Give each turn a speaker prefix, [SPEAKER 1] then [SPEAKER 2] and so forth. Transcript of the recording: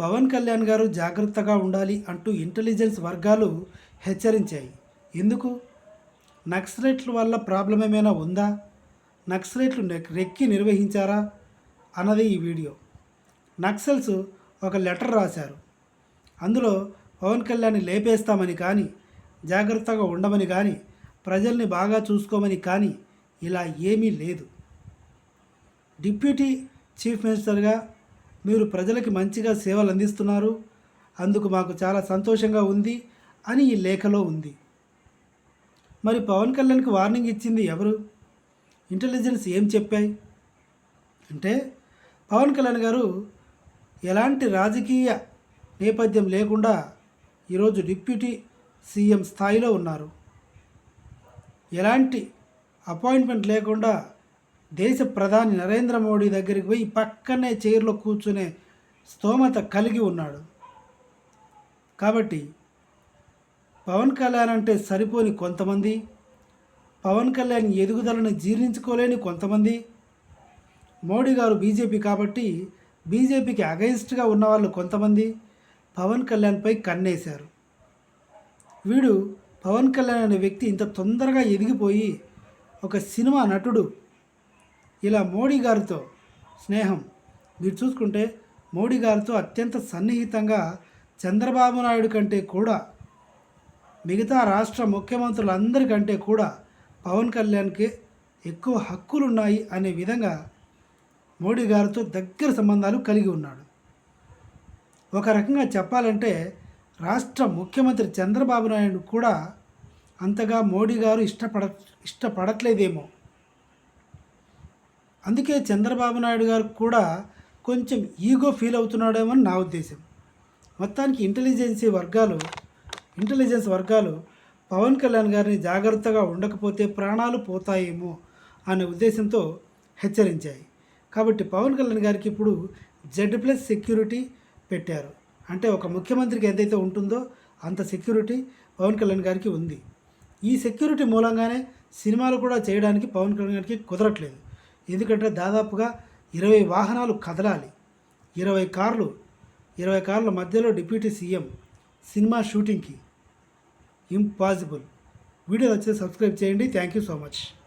[SPEAKER 1] పవన్ కళ్యాణ్ గారు జాగ్రత్తగా ఉండాలి అంటూ ఇంటెలిజెన్స్ వర్గాలు హెచ్చరించాయి. ఎందుకు? నక్సలైట్ల వల్ల ప్రాబ్లం ఏమైనా ఉందా? నక్సలైట్లు రెక్కి నిర్వహించారా? అన్నది ఈ వీడియో. నక్సల్స్ ఒక లెటర్ రాశారు. అందులో పవన్ కళ్యాణ్ని లేపేస్తామని కానీ జాగ్రత్తగా ఉండమని కానీ ప్రజల్ని బాగా చూసుకోమని కానీ ఇలా ఏమీ లేదు. డిప్యూటీ చీఫ్ మినిస్టర్గా మీరు ప్రజలకి మంచిగా సేవలు అందిస్తున్నారు అందుకు మాకు చాలా సంతోషంగా ఉంది అని ఈ లేఖలో ఉంది. మరి పవన్ కళ్యాణ్కి వార్నింగ్ ఇచ్చింది ఎవరు? ఇంటెలిజెన్స్ ఏం చెప్పాయి? అంటే పవన్ కళ్యాణ్ గారు ఎలాంటి రాజకీయ నేపథ్యం లేకుండా ఈరోజు డిప్యూటీ సీఎం స్థాయిలో ఉన్నారు. ఎలాంటి అపాయింట్మెంట్ లేకుండా దేశ ప్రధాని నరేంద్ర మోడీ దగ్గరికి పోయి పక్కనే చైర్లో కూర్చునే స్తోమత కలిగి ఉన్నాడు. కాబట్టి పవన్ కళ్యాణ్ అంటే సరిపోని కొంతమంది పవన్ కళ్యాణ్ ఎదుగుదలను జీర్ణించుకోలేని కొంతమంది మోడీ గారు బీజేపీ కాబట్టి బీజేపీకి అగైన్స్ట్గా ఉన్నవాళ్ళు కొంతమంది పవన్ కళ్యాణ్పై కన్నేశారు. వీడు పవన్ కళ్యాణ్ అనే వ్యక్తి ఇంత తొందరగా ఎదిగిపోయి ఒక సినిమా నటుడు ఇలా మోడీ గారితో స్నేహం. మీరు చూసుకుంటే మోడీ గారితో అత్యంత సన్నిహితంగా చంద్రబాబు నాయుడు కంటే కూడా మిగతా రాష్ట్ర ముఖ్యమంత్రులందరికంటే కూడా పవన్ కళ్యాణ్కి ఎక్కువ హక్కులున్నాయి అనే విధంగా మోడీ గారితో దగ్గర సంబంధాలు కలిగి ఉన్నాడు. ఒక రకంగా చెప్పాలంటే రాష్ట్ర ముఖ్యమంత్రి చంద్రబాబు నాయుడు కూడా అంతగా మోడీ గారు ఇష్టపడ ఇష్టపడట్లేదేమో. అందుకే చంద్రబాబు నాయుడు గారు కూడా కొంచెం ఈగో ఫీల్ అవుతున్నాడేమో అని నా ఉద్దేశం. మొత్తానికి ఇంటెలిజెన్సీ వర్గాలు ఇంటెలిజెన్స్ వర్గాలు పవన్ కళ్యాణ్ గారిని జాగ్రత్తగా ఉండకపోతే ప్రాణాలు పోతాయేమో అనే ఉద్దేశంతో హెచ్చరించాయి. కాబట్టి పవన్ కళ్యాణ్ గారికి ఇప్పుడు జెడ్ ప్లస్ సెక్యూరిటీ పెట్టారు. అంటే ఒక ముఖ్యమంత్రికి ఎంతైతే ఉంటుందో అంత సెక్యూరిటీ పవన్ కళ్యాణ్ గారికి ఉంది. ఈ సెక్యూరిటీ మూలంగానే సినిమాలు కూడా చేయడానికి పవన్ కళ్యాణ్ గారికి కుదరట్లేదు. ఎందుకంటే దాదాపుగా ఇరవై వాహనాలు కదలాలి. ఇరవై కార్లు ఇరవై కార్ల మధ్యలో డిప్యూటీ సీఎం సినిమా షూటింగ్కి ఇంపాసిబుల్. వీడియో వచ్చి సబ్స్క్రైబ్ చేయండి. Thank you so much.